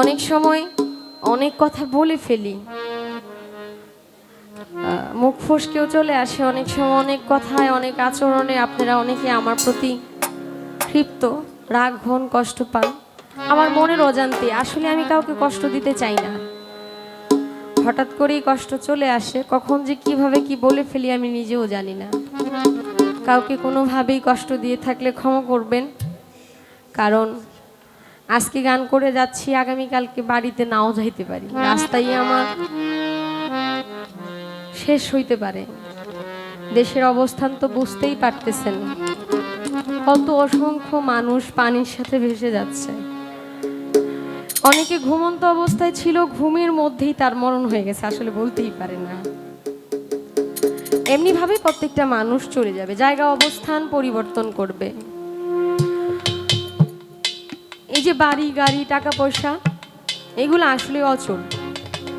অনেক সময় অনেক কথা বলে ফেলি। মুখ ফসকেও চলে আসে, অনেক সময় অনেক কথায়, অনেক আচরণে আপনারা অনেকে আমার প্রতি ক্ষিপ্ত, রাগ হন কষ্ট পান। আমার মনের অজান্তে, আসলে আমি কাউকে কষ্ট দিতে চাই না। হঠাৎ করেই কষ্ট চলে আসে, কখন যে কীভাবে কি বলে ফেলি আমি নিজেও জানি না। কাউকে কোনোভাবেই কষ্ট দিয়ে থাকলে ক্ষমা করবেন, কারণ আজকে গান করে যাচ্ছি, আগামীকালকে বাড়িতে নাও যাইতে পারি। রাস্তায় আমার শেষ হইতে পারে। দেশের অবস্থান তো বুঝতেই পারতেছেন। কত অসংখ্য মানুষ পানির সাথে ভেসে যাচ্ছে। অনেকে ঘুমন্ত অবস্থায় ছিল, ঘুমের মধ্যেই তার মরণ হয়ে গেছে, আসলে বলতেই পারে না। এমনিভাবে প্রত্যেকটা মানুষ চলে যাবে, জায়গা, অবস্থান পরিবর্তন করবে। যে বাড়ি, গাড়ি টাকা পয়সা এগুলো আসলে অচল।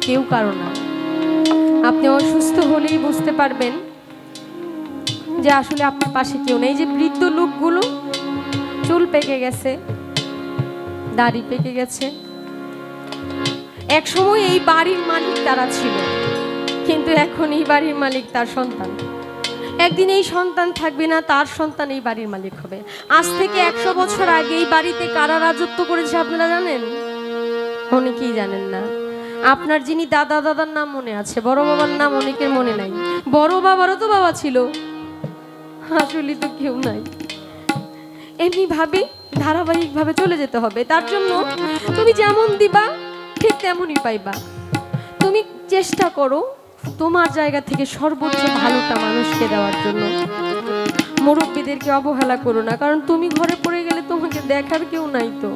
কেউ কারও না। আপনি অসুস্থ হলেই বুঝতে পারবেন যে আসলে আপনার পাশে কেউ নেই। যে বৃদ্ধ লোকগুলো, চুল পেকে গেছে, দাড়ি পেকে গেছে। এক সময় এই বাড়ির মালিক তারা ছিল, কিন্তু এখন এই বাড়ির মালিক তার সন্তান। একদিন এই সন্তান থাকবে না, তার সন্তান এই বাড়ির মালিক হবে। আজ থেকে একশো বছর আগে এই বাড়িতে কারা রাজত্ব করেছে আপনারা জানেন? অনেকেই জানেন না। আপনার যিনি দাদা, দাদার নাম মনে আছে, বড় বাবার নাম অনেকের মনে নাই। বড় বাবারও তো বাবা ছিল। আসলে তো কেউ নাই। এমনি ভাবে ধারাবাহিকভাবে চলে যেতে হবে। তার জন্য তুমি যেমন দিবা, ঠিক তেমনই পাইবা। তুমি চেষ্টা করো তোমার জায়গা থেকে সর্বোচ্চ ভালোটা মানুষকে দেওয়ার জন্য। মুরব্বীদেরকে অবহেলা করো না, কারণ তুমি ঘরে পড়ে গেলে তোমাকে দেখার কেউ নাই তো।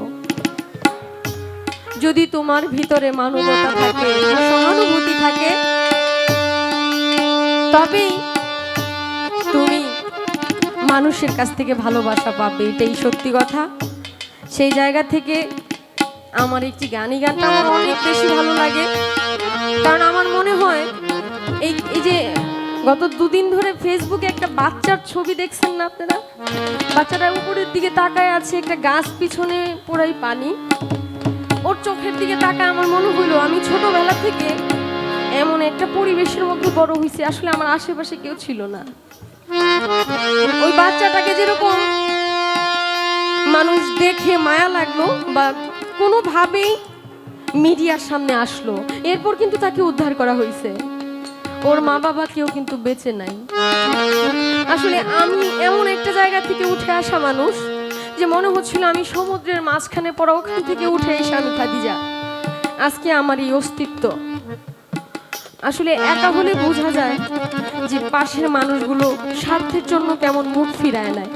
যদি তোমার ভিতরে মানবতা থাকে, সহানুভূতি থাকে, তবেই তুমি মানুষের কাছ থেকে ভালোবাসা পাবে, এটাই সত্যি কথা। সেই জায়গা থেকে আমার একটি গানই গানটা আমার অনেক বেশি ভালো লাগে। কারণ আমার মনে হয় এই এই যে গত দুদিন ধরে ফেসবুকে একটা বাচ্চার ছবি দেখছেন না আপনারা? বাচ্চাটা উপরের দিকে তাকায় আছে একটা গাছ পিছনে পুরাই পানি। ওর চোখের দিকে তাকায় আমার মনে হইল আমি ছোটবেলা থেকে এমন একটা পরিবেশের মধ্যে বড় হয়েছি, আসলে আমার আশেপাশে কেউ ছিল না। ওই বাচ্চাটাকে যেরকম মানুষ দেখে মায়া লাগল বা কোনোভাবেই মিডিয়ার সামনে আসলো, এরপর কিন্তু তাকে উদ্ধার করা হয়েছে। ওর মা বাবা কেউ কিন্তু বেঁচে নাই। আসলে আমি এমন একটা জায়গা থেকে উঠে আসা মানুষ যে মনে হচ্ছিল আমি সমুদ্রের মাঝখানে পড়া ওখান থেকে উঠে এসে আমি খাদিজা। আজকে আমার এই অস্তিত্ব। আসলে একা হলে বোঝা যায় যে পাশের মানুষগুলো স্বার্থের জন্য কেমন মুখ ফিরায় নেয়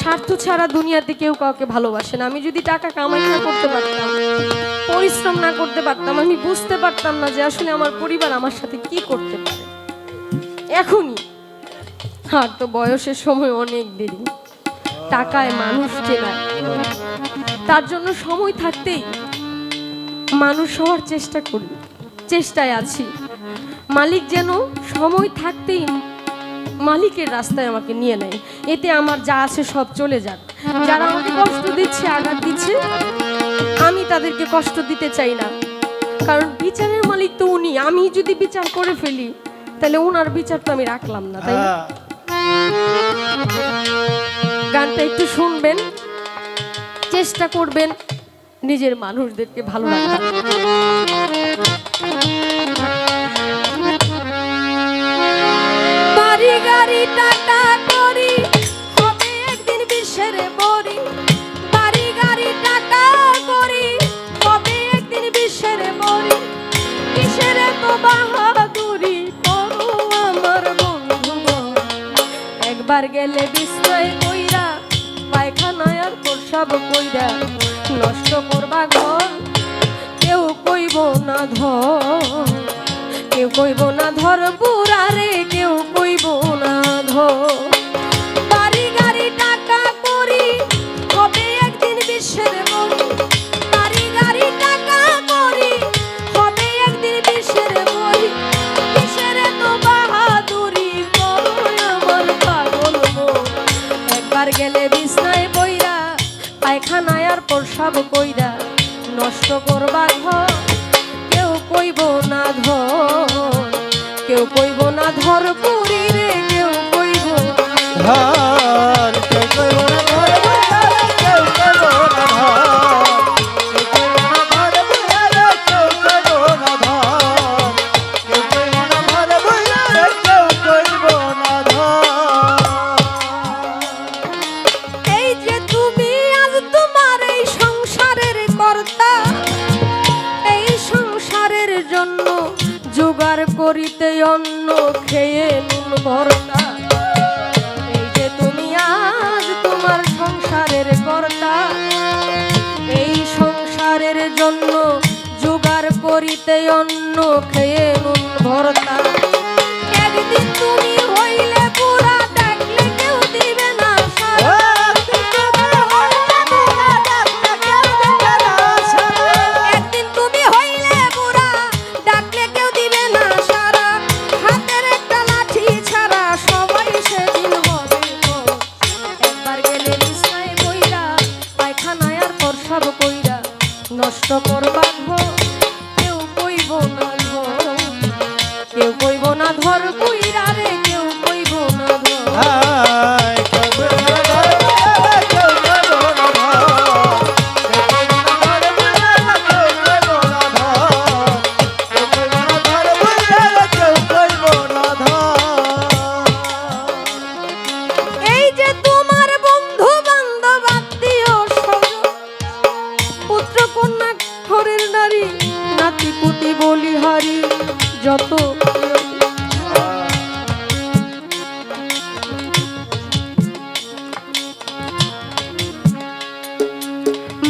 স্বার্থ ছাড়া দুনিয়াতে কেউ কাউকে ভালোবাসে না। আমি যদি টাকা কামাই করতে পারতাম পরিশ্রম না করতে পারতাম, আমি বুঝতে পারতাম না যে আসলে আমার পরিবার আমার সাথে কি করতে পারে। এখনই। আর তো বয়সের সময় অনেক দেরি। টাকায় মানুষ চেনায় তার জন্য সময় থাকতেই মানুষ হওয়ার চেষ্টা করি। চেষ্টায় আছি। মালিক যেন সময় থাকতেই মালিকের রাস্তায় আমাকে নিয়ে নেয়। এতে আমার যা আছে সব চলে যাক। যারা আমাকে কষ্ট দিচ্ছে, আঘাত দিচ্ছে আমি তাদেরকে কষ্ট দিতে চাই না। কারণ বিচারের মালিক তো উনি আমি যদি বিচার করে ফেলি তাহলে ওনার বিচার তো আমি রাখলাম না তাই গানটা একটু শুনবেন চেষ্টা করবেন নিজের মানুষদেরকে ভালো রাখার বাড়ি গাড়ি টাটা একবার গেলে বিস্ময় কইরা, পায়খানায় আর প্রসাব কইরা নষ্ট করবা ঘর। কেউ কইব না ধর, কেউ কইব না ধর বুড়ারে কেউ কইব না ধর। খেয়ে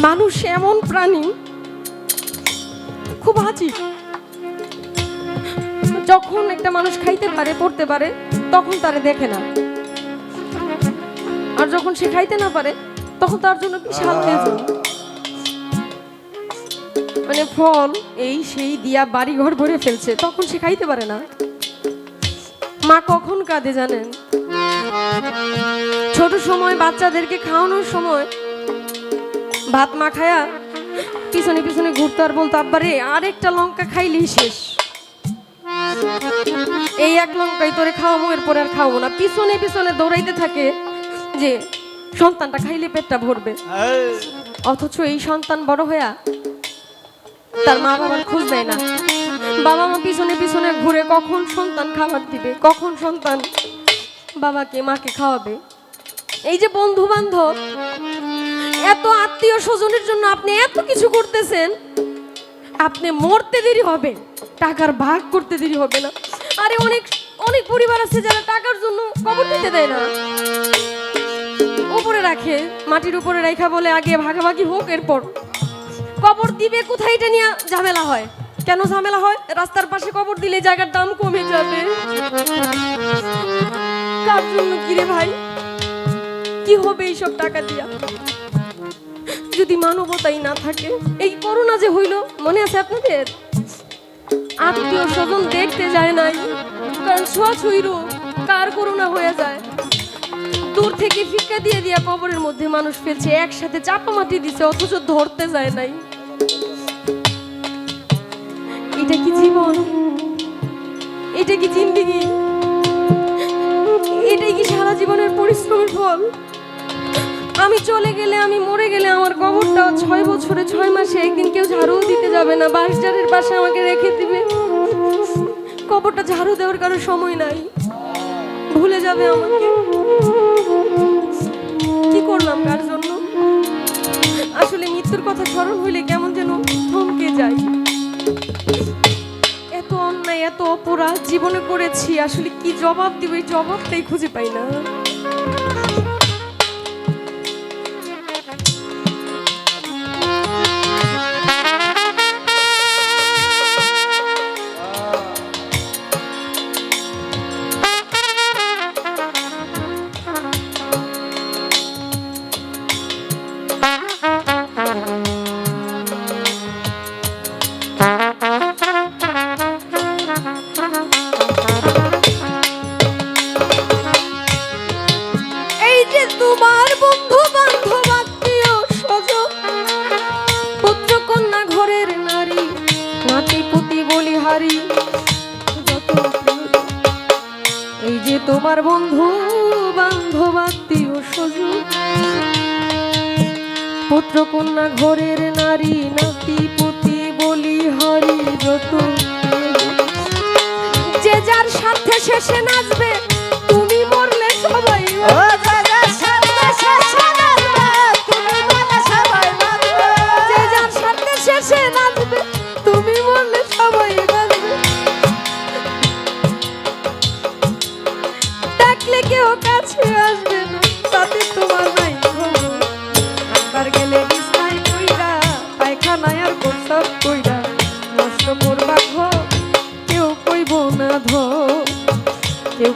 মানুষ এমন প্রাণী, খুব হাজির যখন একটা মানুষ খাইতে পারে, পড়তে পারে, তখন তারে দেখে না। আর যখন সে খাইতে না পারে, তখন তার জন্য তেজন মানে ফল, এই সেই দিয়া বাড়ি ঘর ভরে ফেলছে, তখন সে খাইতে পারে না। মা কখন কাঁদে জানেন? ছোট সময় বাচ্চাদেরকে খাওয়ানোর সময় ভাত মাখায়া পিছনে পিছনে ঘুরতো আর বলতো আব্বারে আরেকটা লঙ্কা খাইলেই শেষ। এই এক লঙ্কাই তোরে খাওয়াবো, এরপরে আর খাওয়াবো না। পিছনে পিছনে দৌড়াইতে থাকে যে, সন্তানটা খাইলে পেটটা ভরবে। অথচ এই সন্তান বড় হইয়া তার মা বাবার খোঁজ দেয় না। বাবা মা পিছনে পিছনে ঘুরে কখন সন্তান খাবার দিবে, কখন সন্তান বাবাকে, মাকে খাওয়াবে। এই যে বন্ধু বান্ধব এত আত্মীয় স্বজনের জন্য আপনি এত কিছু করতেছেন। আপনি মরতে দেরি হবে, টাকার ভাগ করতে দেরি হবে না। আরে অনেক অনেক পরিবার আছে যারা টাকার জন্য কবর দিতে দেয় না। উপরে রাখে, মাটির উপরে রেখা বলে আগে ভাগাভাগি হোক এরপর। কবর দিবে কোথায় এটা নিয়ে ঝামেলা হয়? কেন ঝামেলা হয়? রাস্তার পাশে কবর দিলে জায়গার দাম কমে যাবে। কার জন্য কিরে ভাই? কি হবে এইসব টাকা দিয়া? যদি মানবতাই না থাকে, এই করোনা যে হইল, মনে আছে আপনাদের? আত্মীয় স্বজন দেখতে যায় নাই কারণ ছোঁয়াছুঁই রোগ কার করোনা হয়ে যায়? দূর থেকে ফিক্কা দিয়ে দিয়া কবরের মধ্যে মানুষ ফেলছে, একসাথে চাপা মাটি দিছে, অথচ ধরতে যায় নাই। এটা কি জীবন? এটা কি জিন্দিগি? এটাই কি সারা জীবনের পরিশ্রমের ফল? আমি চলে গেলে, আমি মরে গেলে আমার কবরটা ছয় বছরে ছয় মাসে একদিন কেউ ঝাড়ু দিতে যাবে না। বাঁশঝাড়ের পাশে আমাকে রেখে দিবে। কবরটা ঝাড়ু দেওয়ার কারও সময় নাই। ভুলে যাবে আমাকে। কি করলাম কার জন্য? আসলে মৃত্যুর কথা স্মরণ হইলে কেমন যেন থমকে যায়। এত অন্যায়, এত অপরাধ জীবনে করেছি, আসলে কি জবাব দিব? এই জবাবটাই খুঁজে পাই না। নারী এই যে তোমার বন্ধু, বান্ধব, আত্মীয় স্বজন। পুত্র কন্যা, ঘরের নারী, নাতি, পুতি, বলি, হরি যত যে যার সাথে শেষে নাচবে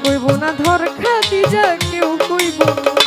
কইব না ধর খাতি যা কেউ কইব না।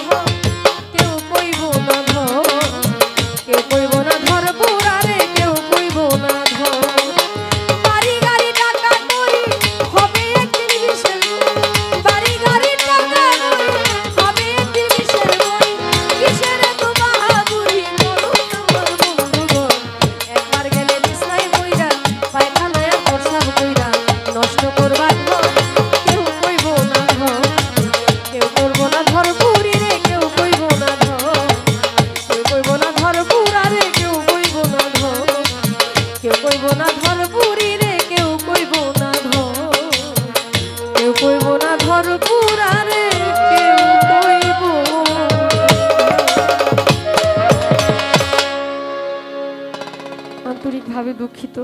আন্তরিকভাবে দুঃখিত।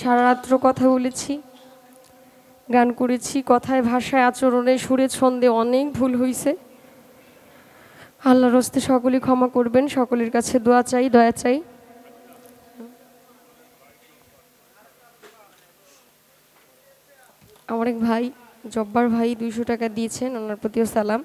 সারারাত্র কথা বলেছি, গান করেছি, কথায়, ভাষায়, আচরণে, সুরে, ছন্দে অনেক ভুল হয়েছে আল্লাহর হস্তে সকলে ক্ষমা করবেন, সকলের কাছে দোয়া চাই, দয়া চাই। আমার এক ভাই, জব্বার ভাই, দুইশো টাকা দিয়েছেন, ওনার প্রতিও সালাম।